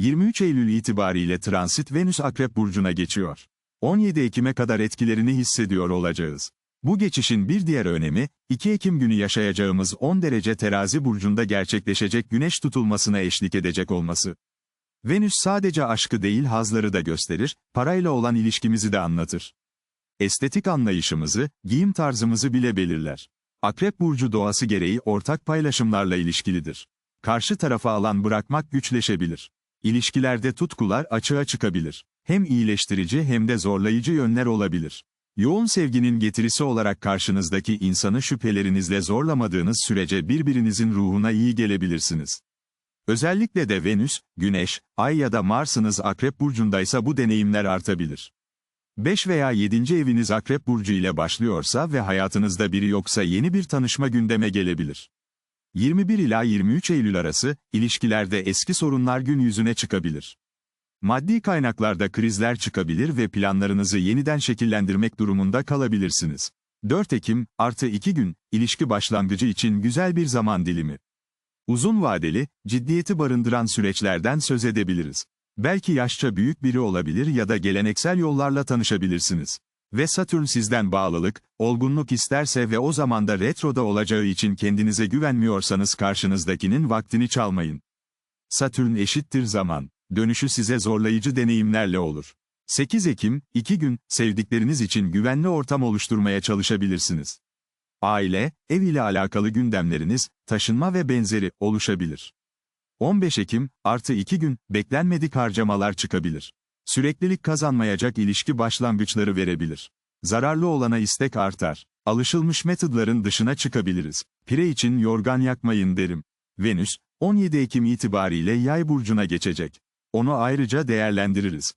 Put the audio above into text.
23 Eylül itibariyle transit Venüs Akrep Burcu'na geçiyor. 17 Ekim'e kadar etkilerini hissediyor olacağız. Bu geçişin bir diğer önemi, 2 Ekim günü yaşayacağımız 10 derece terazi burcunda gerçekleşecek güneş tutulmasına eşlik edecek olması. Venüs sadece aşkı değil hazları da gösterir, parayla olan ilişkimizi de anlatır. Estetik anlayışımızı, giyim tarzımızı bile belirler. Akrep burcu doğası gereği ortak paylaşımlarla ilişkilidir. Karşı tarafa alan bırakmak güçleşebilir. İlişkilerde tutkular açığa çıkabilir. Hem iyileştirici hem de zorlayıcı yönler olabilir. Yoğun sevginin getirisi olarak karşınızdaki insanı şüphelerinizle zorlamadığınız sürece birbirinizin ruhuna iyi gelebilirsiniz. Özellikle de Venüs, Güneş, Ay ya da Mars'ınız Akrep burcundaysa bu deneyimler artabilir. 5 veya 7. eviniz Akrep burcu ile başlıyorsa ve hayatınızda biri yoksa yeni bir tanışma gündeme gelebilir. 21 ila 23 Eylül arası, ilişkilerde eski sorunlar gün yüzüne çıkabilir. Maddi kaynaklarda krizler çıkabilir ve planlarınızı yeniden şekillendirmek durumunda kalabilirsiniz. 4 Ekim, artı 2 gün, ilişki başlangıcı için güzel bir zaman dilimi. Uzun vadeli, ciddiyeti barındıran süreçlerden söz edebiliriz. Belki yaşça büyük biri olabilir ya da geleneksel yollarla tanışabilirsiniz. Ve Satürn sizden bağlılık, olgunluk isterse ve o zamanda retroda olacağı için kendinize güvenmiyorsanız karşınızdakinin vaktini çalmayın. Satürn eşittir zaman. Dönüşü size zorlayıcı deneyimlerle olur. 8 Ekim, 2 gün, sevdikleriniz için güvenli ortam oluşturmaya çalışabilirsiniz. Aile, ev ile alakalı gündemleriniz, taşınma ve benzeri, oluşabilir. 15 Ekim, artı 2 gün, beklenmedik harcamalar çıkabilir. Süreklilik kazanmayacak ilişki başlangıçları verebilir. Zararlı olana istek artar. Alışılmış metodların dışına çıkabiliriz. Pire için yorgan yakmayın derim. Venüs, 17 Ekim itibariyle yay burcuna geçecek. Onu ayrıca değerlendiririz.